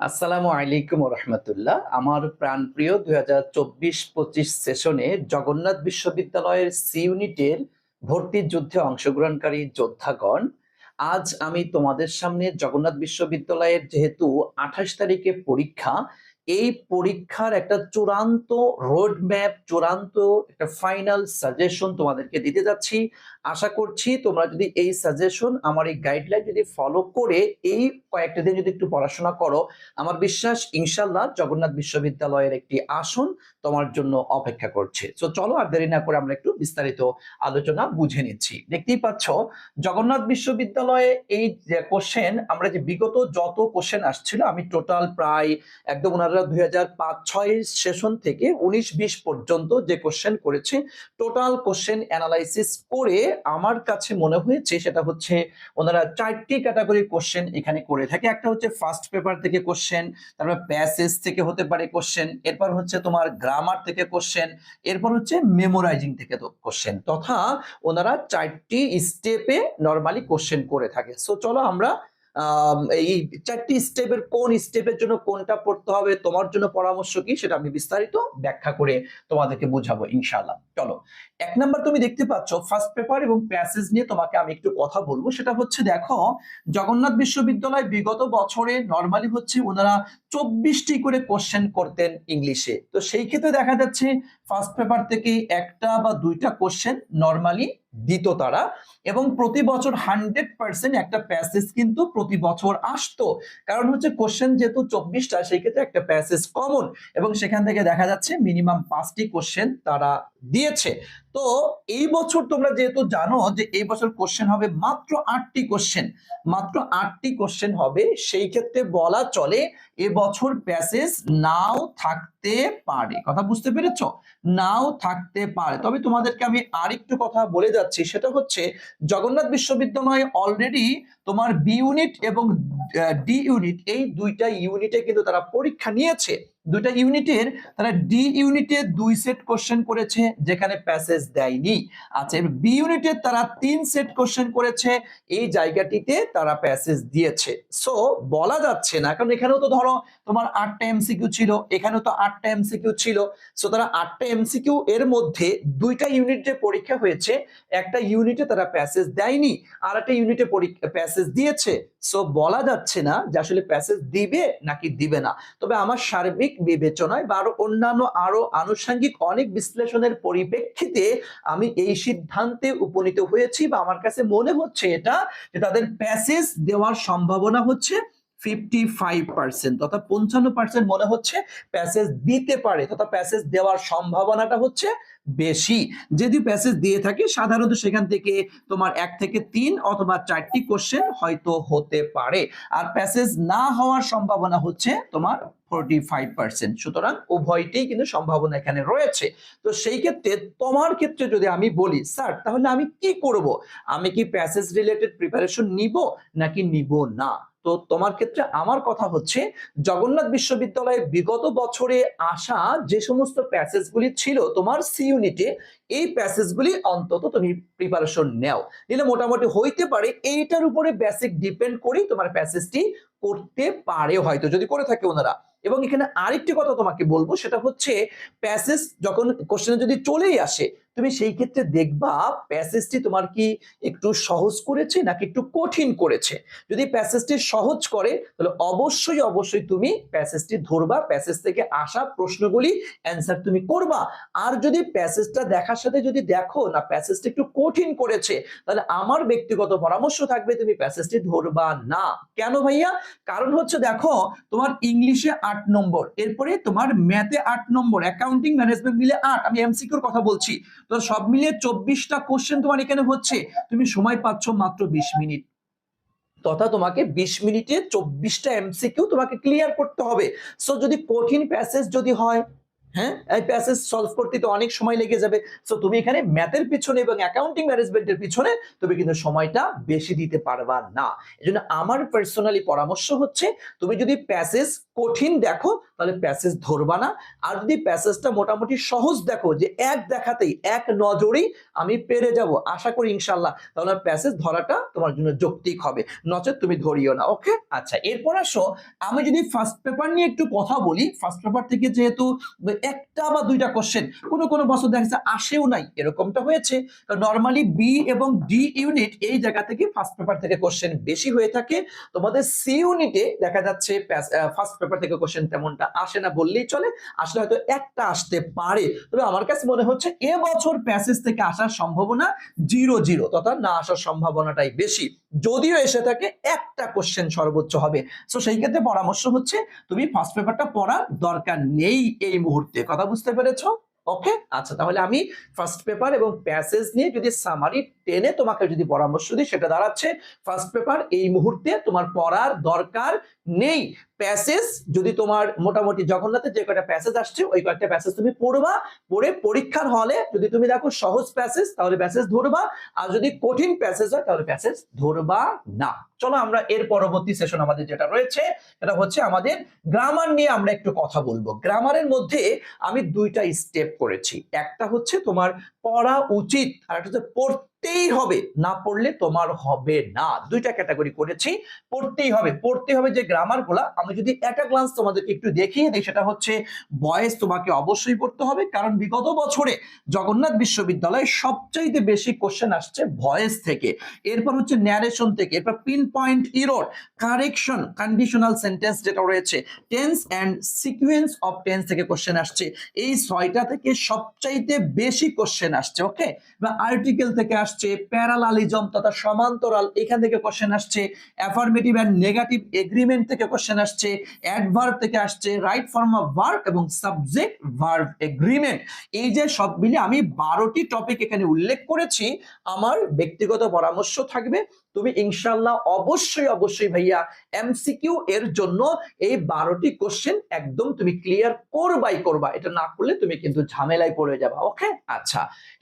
আসসালামু আলাইকুম রহমতুল্লাহ। আমার প্রাণপ্রিয় দুই হাজার চব্বিশ পঁচিশ সেশনে জগন্নাথ বিশ্ববিদ্যালয়ের সি ইউনিটের ভর্তি যুদ্ধে অংশগ্রহণকারী যোদ্ধাগণ, আজ আমি তোমাদের সামনে জগন্নাথ বিশ্ববিদ্যালয়ের যেহেতু আঠাশ তারিখে পরীক্ষা এই পরীক্ষার একটা চূড়ান্ত রোড ম্যাপ চূড়ান্ত একটা ফাইনাল সাজেশন তোমাদেরকে দিতে যাচ্ছি। আশা করছি তোমরা যদি এই সাজেশন আমার এই গাইডলাইন যদি ফলো করে এই কয়েকটা দিন যদি একটু পড়াশোনা করো, আমার বিশ্বাস ইনশাল্লাহ জগন্নাথ বিশ্ববিদ্যালয়ের একটি আসন তোমার জন্য অপেক্ষা করছে। তো চলো আর দেরি না করে আমরা একটু বিস্তারিত আলোচনা বুঝে নিচ্ছি। দেখতেই পাচ্ছ, জগন্নাথ বিশ্ববিদ্যালয়ে এই যে কোশ্চেন আমরা যে বিগত যত কোশ্চেন আসছিল, আমি টোটাল প্রায় একদম ওনারা দুই হাজার পাঁচ ছয় সেশন থেকে উনিশ বিশ পর্যন্ত যে কোশ্চেন করেছে টোটাল কোশ্চেন অ্যানালাইসিস করে আমার কাছে মনে হয়েছে সেটা হচ্ছে ওনারা চারটি ক্যাটাগরির কোশ্চেন এখানে করে থাকে। একটা হচ্ছে ফার্স্ট পেপার থেকে কোশ্চেন তারপর প্যাসেজ থেকে হতে পারে কোশ্চেন এরপর হচ্ছে তোমার গ্রামার থেকে কোশ্চেন এরপর হচ্ছে মেমোরাইজিং থেকে কোশ্চেন তথা ওনারা চারটি স্টেপে নর্মালি কোশ্চেন করে থাকে। সো চলো আমরা আম, এই চারটি স্টেপের কোন স্টেপের জন্য কোনটা পড়তে হবে, তোমার জন্য পরামর্শ কি, সেটা আমি বিস্তারিত ব্যাখ্যা করে তোমাদেরকে বুঝাবো ইনশাআল্লাহ। চলো, এক নাম্বার তুমি দেখতে পাচ্ছ ফার্স্ট পেপার এবং প্যাসেজ নিয়ে তোমাকে আমি একটু কথা বলব, সেটা হচ্ছে দেখো, জগন্নাথ বিশ্ববিদ্যালয় বিগত বছরে নর্মালি হচ্ছে ওনারা চব্বিশটি করে কোশ্চেন করতেন ইংলিশে। তো সেই ক্ষেত্রে দেখা যাচ্ছে ফার্স্ট পেপার থেকে একটা বা দুইটা কোশ্চেন নর্মালি দিত তারা। এবং প্রতি বছর হান্ড্রেড পার্সেন্ট একটা প্যাসেজ কিন্তু প্রতি বছর আসতো। কারণ হচ্ছে কোশ্চেন যেহেতু চব্বিশটা সেই ক্ষেত্রে একটা প্যাসেজ কমন এবং সেখান থেকে দেখা যাচ্ছে মিনিমাম পাঁচটি কোশ্চেন তারা দিয়েছে। তো এই বছর তোমরা যেহেতু জানো যে এই বছর কোশ্চেন হবে মাত্র আটটি কোশ্চেন মাত্র আটটি কোশ্চেন হবে, সেই ক্ষেত্রে বলা চলে এবছর প্যাসেজ নাও থাকতে পারে। কথা বুঝতে পেরেছ? নাও থাকতে পারে। তবে তোমাদেরকে আমি আরেকটু কথা বলে যাচ্ছি, সেটা হচ্ছে জগন্নাথ বিশ্ববিদ্যালয় অলরেডি তোমার বি ইউনিট এবং ডি ইউনিট এই দুইটা ইউনিটে কিন্তু তারা পরীক্ষা নিয়েছে। দুইটা ইউনিটের তারা ডি ইউনিটে দুই সেট কোশ্চেন করেছে, যেখানে প্যাসেজ দেয়নি। আচ্ছা বি ইউনিটের তারা তিন সেট কোশ্চেন করেছে, এই জায়গাটিতে তারা প্যাসেজ দিয়েছে। সো বলা যাচ্ছে না, কারণ এখানেও তো ধরো তোমার আটটা এমসিকিউ ছিল, এখানেও তো আটটা এমসিকিউ ছিল। সো তারা আটটা এমসিকিউ এর মধ্যে দুইটা ইউনিট পরীক্ষা হয়েছে, একটা ইউনিটে তারা প্যাসেজ দেয়নি আর একটা ইউনিটে প্যাসেজ দিয়েছে। সো বলা যাচ্ছে না যে আসলে প্যাসেজ দিবে নাকি দিবে না। তবে আমার সার্বিক বিবেচনায় বা আরও অন্যান্য আরও আনুষঙ্গিক অনেক বিশ্লেষণের পরিপ্রেক্ষিতে আমি এই সিদ্ধান্তে উপনীত হয়েছি বা আমার কাছে মনে হচ্ছে এটা, যে তাদের প্যাসেজ দেওয়ার সম্ভাবনা হচ্ছে। ফিফটি ফাইভ পার্সেন্ট তথা পঞ্চান্ন পার্সেন্ট মনে হচ্ছে প্যাসেজ দিতে পারে। তথা প্যাসেজ দেওয়ার সম্ভাবনাটা হচ্ছে বেশি। যদি প্যাসেজ দিয়ে থাকে, সাধারণত সেখান থেকে তোমার এক থেকে তিন অথবা চারটি কোশ্চেন হয়তো হতে পারে। আর প্যাসেজ না হওয়ার সম্ভাবনা হচ্ছে তোমার ফোরটি ফাইভ পার্সেন্ট সুতরাং উভয়টাই কিন্তু সম্ভাবনা এখানে রয়েছে। তো সেই ক্ষেত্রে তোমার ক্ষেত্রে যদি আমি বলি, স্যার, তাহলে আমি কি করব? আমি কি প্যাসেজ রিলেটেড প্রিপারেশন নিব নাকি নিব না? তো তোমার ক্ষেত্রে আমার কথা হচ্ছে, জগন্নাথ বিশ্ববিদ্যালয়ে বিগত বছরে আসা যে সমস্ত প্যাসেজগুলি ছিল তোমার সি ইউনিটে এই প্যাসেজগুলি অন্তত তুমি প্রিপারেশন নেও। নিলে মোটামুটি হইতে পারে এইটার উপরে বেসিক ডিপেন্ড করেই তোমার প্যাসেজটি করতে পারে হয়তো, যদি করে থাকে ওনারা। এবং এখানে আরেকটি কথা তোমাকে বলব, সেটা হচ্ছে প্যাসেজ যখন কোশ্চেনে যদি চলেই আসে তুমি সেই ক্ষেত্রে দেখবা প্যাসেজটি তোমার কি একটু সহজ করেছে নাকি একটু কঠিন করেছে? যদি প্যাসেজটি সহজ করে, তাহলে অবশ্যই অবশ্যই তুমি প্যাসেজটি ধরবা প্যাসেজ থেকে আসা প্রশ্নগুলি অ্যান্সার তুমি করবা। আর যদি প্যাসেজটা দেখার সাথে যদি দেখো না প্যাসেজটা একটু কঠিন করেছে, তাহলে আমার ব্যক্তিগত পরামর্শ থাকবে তুমি প্যাসেজটি ধরবা না। কেন ভাইয়া? কারণ হচ্ছে দেখো, তোমার ইংলিশে আট নম্বর, এরপরে তোমার ম্যাথে আট নম্বর অ্যাকাউন্টিং ম্যানেজমেন্ট মিলে আট, আমি এমসিকিউর কথা বলছি। তো সব মিলিয়ে চব্বিশটা কোশ্চেন তোমার এখানে হচ্ছে। তুমি সময় পাচ্ছ মাত্র বিশ মিনিট। তথা তোমাকে বিশ মিনিটে চব্বিশটা এমসিকিউ তোমাকে ক্লিয়ার করতে হবে। সো যদি কঠিন প্যাসেজ যদি হয় হ্যাঁ? এই প্যাসেজ সলভ করতে তো অনেক সময় লেগে যাবে। সো তুমি এখানে ম্যাথের পিছনে এবং অ্যাকাউন্টিং ম্যানেজমেন্টের পিছনে তুমি কিন্তু সময়টা বেশি দিতে পারবা না। এজন্য আমার পার্সোনালি পরামর্শ হচ্ছে, তুমি যদি প্যাসেজ কঠিন দেখো তাহলে প্যাসেজ ধরবা না। আর যদি প্যাসেজটা মোটামুটি সহজ দেখো যে এক দেখাতেই, এক নজরেই আমি পেরে যাব, আশা করি ইনশাল্লাহ তাহলে প্যাসেজ ধরাটা তোমার জন্য যৌক্তিক হবে, নচেত তুমি ধরিও না, ওকে? আচ্ছা এরপর আসো, আমি যদি ফার্স্ট পেপার নিয়ে একটু কথা বলি ফার্স্ট পেপার থেকে যেহেতু একটা বা দুইটা কোশ্চেন কোনো কোনো বছর দেখা যাচ্ছে আসেও নাই, এরকমটা হয়েছে। নর্মালি বি এবং ডি ইউনিট এই জায়গা থেকে ফার্স্ট পেপার থেকে কোশ্চেন বেশি হয়ে থাকে, তোমাদের সি ইউনিটে দেখা যাচ্ছে ফার্স্ট পেপার থেকে কোশ্চেন তেমনটা আসে না বললেই চলে, আসলে হয়তো একটা আসতে পারে। তবে আমার কাছে মনে হচ্ছে এবছর প্যাসেজ থেকে আসার সম্ভাবনা জিরো জিরো তথা না আসার সম্ভাবনাটাই বেশি। যদিও এসে থাকে একটা কোশ্চেন সর্বোচ্চ হবে। সো সেই ক্ষেত্রে পরামর্শ হচ্ছে তুমি ফার্স্ট পেপারটা পড়ার দরকার নেই এই মুহূর্তে। কথা বুঝতে পেরেছ? ওকে আচ্ছা তাহলে আমি ফার্স্ট পেপার এবং প্যাসেজ নিয়ে যদি সামারি টেনে তোমাকে যদি পরামর্শ দিই, সেটা দাঁড়াচ্ছে ফার্স্ট পেপার এই মুহূর্তে তোমার পড়ার দরকার নেই। প্যাসেজ যদি তোমার মোটামুটি জগন্নাথে যে কয়টা প্যাসেজ আসছে, ওই কয়েকটা প্যাসেজ তুমি পড়বা, পড়ে পরীক্ষার হলে যদি তুমি দেখো সহজ প্যাসেজ তাহলে প্যাসেজ ধরবা, আর যদি কঠিন প্যাসেজ হয়, তাহলে প্যাসেজ ধরবা না। চলো আমরা এর পরবর্তী সেশন আমাদের যেটা রয়েছে এটা হচ্ছে আমাদের গ্রামার নিয়ে আমরা একটু কথা বলব। গ্রামারের মধ্যে আমি দুইটা স্টেপ করেছি। একটা হচ্ছে তোমার পড়া উচিত, আর একটা হচ্ছে পড়তেই হবে, না পড়লে তোমার হবে না। দুইটা ক্যাটাগরি করেছি, পড়তেই হবে। পড়তে হবে যে গ্রামারগুলা আমি যদি একটা গ্লান্স তোমাদেরকে একটু দেখিয়ে দিই, সেটা হচ্ছে বয়েস তোমাকে অবশ্যই পড়তে হবে, কারণ বিগত বছরে জগন্নাথ বিশ্ববিদ্যালয়ে সবচাইতে বেশি কোশ্চেন আসছে ভয়েস থেকে। এরপর হচ্ছে ন্যারেশন থেকে, এরপর pin point error correction conditional sentence যেটা রয়েছে tense and sequence of tense থেকে কোশ্চেন আসছে। এই ছয়টা থেকে সবচাইতে বেশি কোশ্চেন আসছে ওকে বা আর্টিকেল থেকে আসছে। প্যারালালিজম তথা সমান্তরাল, এখান থেকে কোশ্চেন আসছে অ্যাফার্মেটিভ অ্যান্ড নেগেটিভ এগ্রিমেন্ট থেকে কোশ্চেন আসছে অ্যাডভার্ব থেকে আসছে রাইট ফর্ম অফ ভার্ব এবং সাবজেক্ট ভার্ব এগ্রিমেন্ট এই যে সব মিলে আমি বারোটি টপিক এখানে উল্লেখ করেছি, আমার ব্যক্তিগত পরামর্শ থাকবে। তুমি ইনশাল্লাহ অবশ্যই অবশ্যই ভাইয়া এমসিকিউ এর জন্য এই বারোটি কোশ্চেন একদম তুমি ক্লিয়ার করবাই করবা। এটা না করলে তুমি কিন্তু ঝামেলায় পড়ে যাবা ওকে আচ্ছা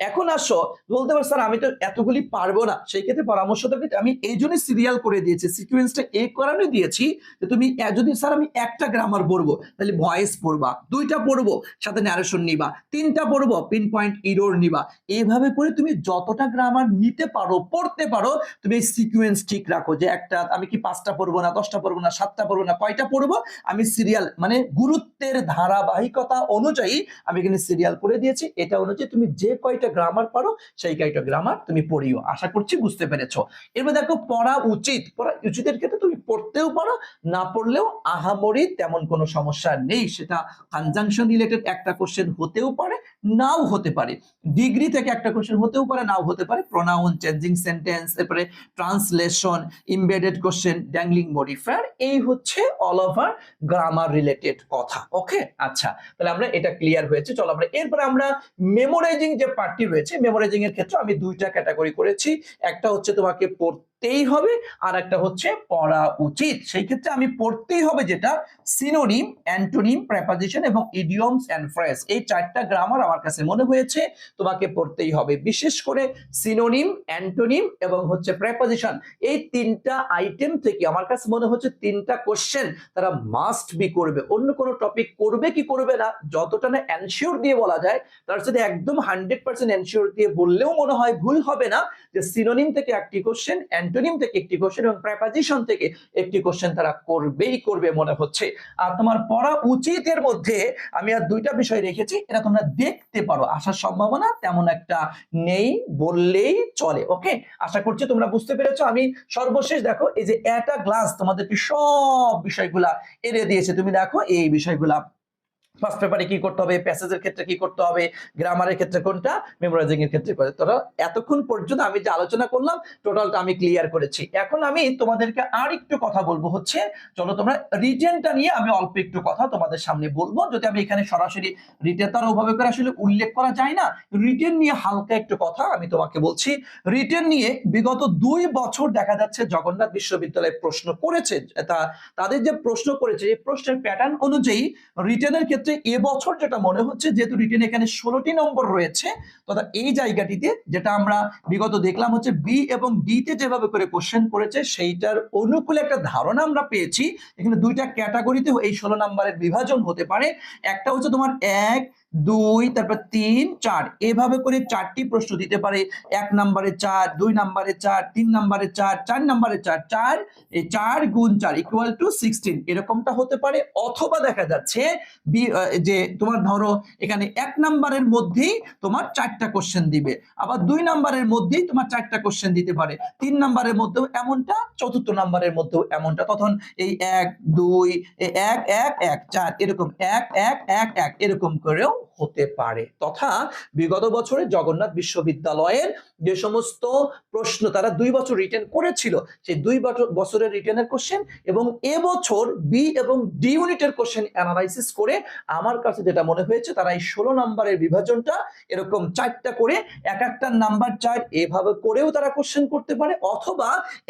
এখন আসো। বলতে পারো স্যার আমি তো এতগুলি পারব না। সেই ক্ষেত্রে পরামর্শ দেবে আমি এই জন্য সিরিয়াল করে দিয়েছি সিকুয়েন্সটা এই কারণে দিয়েছি যে তুমি যদি স্যার আমি একটা গ্রামার পড়ব, তাহলে ভয়েস পড়বা, দুইটা পড়ব, সাথে ন্যারেশন নিবা, তিনটা পড়ব পিন পয়েন্ট ইরোর নিবা। এইভাবে করে তুমি যতটা গ্রামার নিতে পারো, পড়তে পারো, তুমি এই সিকুয়েন্স ঠিক রাখো যে একটা, আমি কি পাঁচটা পড়ব না, দশটা পড়ব না, সাতটা পড়ব না, কয়টা পড়ব? আমি সিরিয়াল মানে গুরুত্বের ধারাবাহিকতা অনুযায়ী আমি এখানে সিরিয়াল করে দিয়েছি। এটা অনুযায়ী তুমি যে কয়টা গ্রামার পারো, সেই কয়টা গ্রামার তুমি পড়িও। আশা করছি বুঝতে পেরেছ। এবার দেখো, পড়া উচিত। পড়া উচিতের ক্ষেত্রে তুমি পড়তেও পারো, না পড়লেও আহামরি তেমন কোনো সমস্যা নেই। সেটা কনজাংশন রিলেটেড একটা কোশ্চেন হতেও পারে, নাও হতে পারে। ডিগ্রি থেকে একটা কোশ্চেন হতেও পারে, নাও হতে পারে। প্রোনাউন চেঞ্জিং সেন্টেন্স এরপরে translation embedded question dangling modifier এই হচ্ছে অল ওভার গ্রামার রিলেটেড কথা ওকে আচ্ছা তাহলে আমরা এটা ক্লিয়ার হয়েছে, চলো আমরা, এরপরে আমরা মেমোরাইজিং যে পার্টটি রয়েছে মেমোরাইজিং এর ক্ষেত্রে আমি দুইটা ক্যাটাগরি করেছি, একটা হচ্ছে তোমাকে পড়তেই হবে আর একটা হচ্ছে পড়া উচিত। সেই ক্ষেত্রে আমি পড়তেই হবে যেটা সিনোনিম অ্যান্টোনিম প্রেপাজিশন এবং ইডিয়মস অ্যান্ড ফ্রেজ এই চারটা গ্রামার আমার কাছে মনে হয়েছে, তোমাকে পড়তেই হবে। বিশেষ করে সিনোনিম অ্যান্টোনিম এবং হচ্ছে প্রেপোজিশন এই তিনটা আইটেম থেকে আমার কাছে মনে হচ্ছে তিনটা কোশ্চেন তারা মাস্ট বি করবে। অন্য কোনো টপিক করবে কি করবে না, যতটা না এনশিওর দিয়ে বলা যায়, তার সাথে একদম হান্ড্রেড পার্সেন্ট এনশিওর দিয়ে বললেও মনে হয় ভুল হবে না যে সিনোনিম থেকে একটি কোশ্চেন অ্যান্টোনিম থেকে একটি কোশ্চেন এবং প্রেপোজিশন থেকে একটি কোশ্চেন তারা করবেই করবে মনে হচ্ছে। আর তোমার পড়া উচিতের মধ্যে আমি আর দুইটা বিষয় রেখেছি, এটা তোমরা দেখতে পারো। আসার সম্ভাবনা তেমন একটা নেই বললেই চলে ওকে আশা করছি তোমরা বুঝতে পেরেছ। আমি সর্বশেষ দেখো, এই যে একটা গ্লাস তোমাদেরকে সব বিষয়গুলা এড়ে দিয়েছে। তুমি দেখো এই বিষয়গুলা ফার্স্ট পেপারে কি করতে হবে? প্যাসেজের ক্ষেত্রে কি করতে হবে? গ্রামারের ক্ষেত্রে কোনটা? মেমোরাইজিং এর ক্ষেত্রে। তোরা এতক্ষণ পর্যন্ত আমি যে আলোচনা করলাম টোটালটা আমি ক্লিয়ার করেছি। এখন আমি তোমাদেরকে আর একটু কথা বলব হচ্ছে, চলো তোমরা রিটেনটা নিয়ে আমি অল্প একটু কথা তোমাদের সামনে বলব। যদি আমি এখানে সরাসরি রিটেন তার ওভাবে করে আসলে উল্লেখ করা যায় না রিটেন নিয়ে হালকা একটু কথা আমি তোমাকে বলছি। রিটেন নিয়ে বিগত দুই বছর দেখা যাচ্ছে জগন্নাথ বিশ্ববিদ্যালয়ে প্রশ্ন করেছে তাদের যে প্রশ্ন করেছে, এই প্রশ্নের প্যাটার্ন অনুযায়ী রিটেনের ক্ষেত্রে ক্ষেত্রে এবছর যেটা মনে হচ্ছে, যেহেতু রিটেন এখানে ষোলোটি নম্বর রয়েছে, তথা এই জায়গাটিতে যেটা আমরা বিগত দেখলাম হচ্ছে বি এবং ডিতে যেভাবে করে কোশ্চেন করেছে, সেইটার অনুকূলে একটা ধারণা আমরা পেয়েছি। এখানে দুইটা ক্যাটাগরিতে এই ষোলো নম্বরের বিভাজন হতে পারে। একটা হচ্ছে তোমার এক দুই, তারপর তিন, চার। এভাবে করে চারটি প্রশ্ন দিতে পারে। এক নম্বরে চার, দুই নম্বরে চার, তিন নম্বরে চার চার নম্বরে চার চার, এই চার গুণ চার ইকুয়াল টু সিক্সটিন এরকমটা হতে পারে। অথবা দেখা যাচ্ছে যে তোমার ধরো এখানে এক নম্বরের মধ্যেই তোমার চারটা কোশ্চেন দিবে। আবার দুই নম্বরের মধ্যেই তোমার চারটা কোশ্চেন দিতে পারে। তিন নম্বরের মধ্যেও এমনটা, চতুর্থ নম্বরের মধ্যেও এমনটা। তখন এই এক, দুই এক এক এক, চার, এরকম এক এক এক এক, এরকম করেও হতে পারে। তথা বিগত বছরে জগন্নাথ বিশ্ববিদ্যালয়ের যে সমস্ত প্রশ্ন তারা দুই বছর রিটেন করেছিল, সেই দুই বছরের রিটেনের কোশ্চেন এবং এবছর বি এবং ডি ইউনিটের কোশ্চেন অ্যানালাইসিস করে আমার কাছে যেটা মনে হয়েছে, তারা এই ষোলো নম্বরের বিভাজনটা এরকম চারটা করে এক একটা নাম্বার চার এভাবে করেও তারা কোশ্চেন করতে পারে, অথবা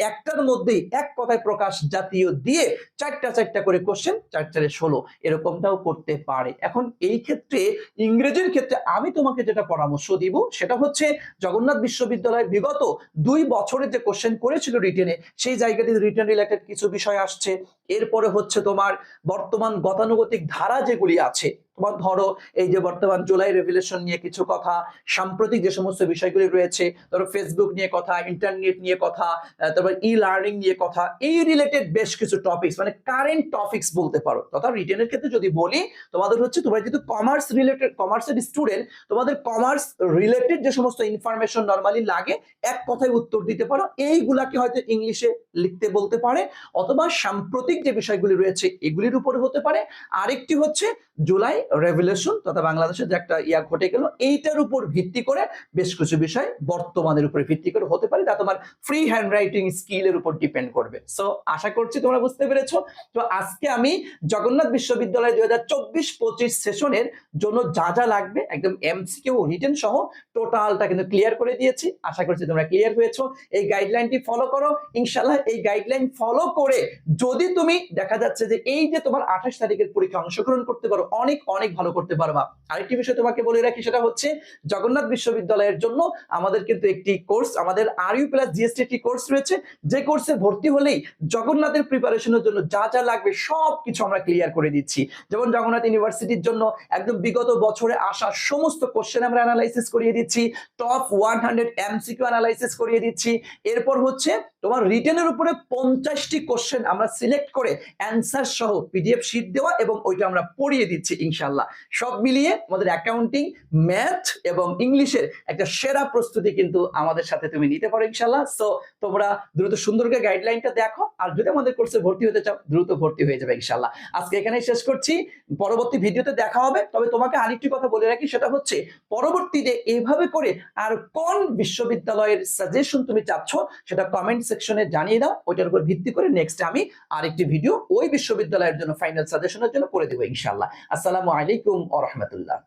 একটার মধ্যেই এক কথায় প্রকাশ জাতীয় দিয়ে চারটা চারটা করে কোশ্চেন চার চারে ষোলো, এরকমটাও করতে পারে। এখন এই ক্ষেত্রে ইংরেজির ক্ষেত্রে আমি তোমাকে যেটা পরামর্শ দিব, সেটা হচ্ছে জগন্নাথ বিশ্ববিদ্যালয় বিগত দুই বছরের যে কোশ্চেন করেছিল রিটেনে সেই জায়গাটি রিটেন রিলেটেড কিছু বিষয় আসছে। এরপরে হচ্ছে তোমার বর্তমান গতানুগতিক ধারা যেগুলি আছে, তোমার ধরো এই যে বর্তমান জুলাই রেভুলেশন নিয়ে কিছু কথা, সাম্প্রতিক যে সমস্ত বিষয়গুলি রয়েছে, ধরো ফেসবুক নিয়ে কথা ইন্টারনেট নিয়ে কথা তারপর ই লার্নিং নিয়ে কথা, এই রিলেটেড বেশ কিছু টপিকস মানে কারেন্ট টপিকস বলতে পারো। তথা রিটেনের ক্ষেত্রে যদি বলি, তোমাদের হচ্ছে তোমরা যেহেতু কমার্স রিলেটেড কমার্সের স্টুডেন্ট তোমাদের কমার্স রিলেটেড যে সমস্ত ইনফরমেশন নর্মালি লাগে, এক কথায় উত্তর দিতে পারো। এইগুলাকে হয়তো ইংলিশে লিখতে বলতে পারে, অথবা সাম্প্রতিক যে বিষয়গুলি রয়েছে এগুলির উপরে হতে পারে। আরেকটি হচ্ছে জুলাই রেভুলেশন তথা বাংলাদেশে যে একটা ইয়া ঘটে গেল, এইটার উপর ভিত্তি করে বেশ কিছু বিষয় বর্তমানের উপরে ভিত্তি করে হতে পারে তা তোমার ফ্রি হ্যান্ড রাইটিং স্কিলের উপর ডিপেন্ড করবে। সো আশা করছি তোমরা বুঝতে পেরেছ। তো আজকে আমি জগন্নাথ বিশ্ববিদ্যালয় দুই হাজার চব্বিশ পঁচিশ সেশনের জন্য যা যা লাগবে, একদম এমসিকিউ রিটেন সহ টোটালটা কিন্তু ক্লিয়ার করে দিয়েছি। আশা করছি তোমরা ক্লিয়ার হয়েছো। এই গাইডলাইনটি ফলো করো। ইনশাল্লাহ এই গাইডলাইন ফলো করে যদি তুমি দেখা যাচ্ছে যে এই যে তোমার আঠাশ তারিখের পরীক্ষা অংশগ্রহণ করতে পারো, অনেক অনেক ভালো করতে পারবা। আরেকটি বিষয় তোমাকে বলে রাখি, সেটা হচ্ছে জগন্নাথ বিশ্ববিদ্যালয়ের জন্য আমাদের কিন্তু একটি কোর্স আমাদের আর ইউ প্লাস জিএসটি একটি কোর্স রয়েছে। যে কোর্সে ভর্তি হলেই জগন্নাথের প্রিপারেশনের জন্য যা যা লাগবে সব কিছু আমরা ক্লিয়ার করে দিচ্ছি। যেমন জগন্নাথ ইউনিভার্সিটির জন্য একদম বিগত বছরে আসা সমস্ত কোশ্চেন আমরা অ্যানালাইসিস করিয়ে দিচ্ছি top one hundred MCQ analysis করিয়ে দিচ্ছি। এরপর হচ্ছে তোমার রিটেনের উপরে পঞ্চাশটি কোশ্চেন আমরা সিলেক্ট করে অ্যান্সার সহ পিডিএফ শিট দেওয়া এবং ওইটা আমরা পড়িয়ে দিচ্ছি ইনশাল্লাহ সব মিলিয়ে আমাদের অ্যাকাউন্টিং ম্যাথ এবং ইংলিশের একটা সেরা প্রস্তুতি কিন্তু আমাদের সাথে তুমি নিতে পারো ইনশাল্লাহ সো তোমরা দ্রুত সুন্দর করে গাইডলাইনটা দেখো আর যদি আমাদের কোর্সে ভর্তি হতে চাও, দ্রুত ভর্তি হয়ে যাবে ইনশাল্লাহ আজকে এখানেই শেষ করছি। পরবর্তী ভিডিওতে দেখা হবে। তবে তোমাকে আরেকটি কথা বলে রাখি, সেটা হচ্ছে পরবর্তীতে এইভাবে করে আর কোন বিশ্ববিদ্যালয়ের সাজেশন তুমি চাচ্ছ, সেটা কমেন্ট সেকশনে জানিয়ে দাও, ওইটার উপর ভিত্তি করে নেক্সট আমি আরেকটি ভিডিও ওই বিশ্ববিদ্যালয়ের জন্য ফাইনাল সাজেশনের জন্য করে দেবো ইনশাল্লাহ আসসালামু আলাইকুম আ রহমতুল্লাহ।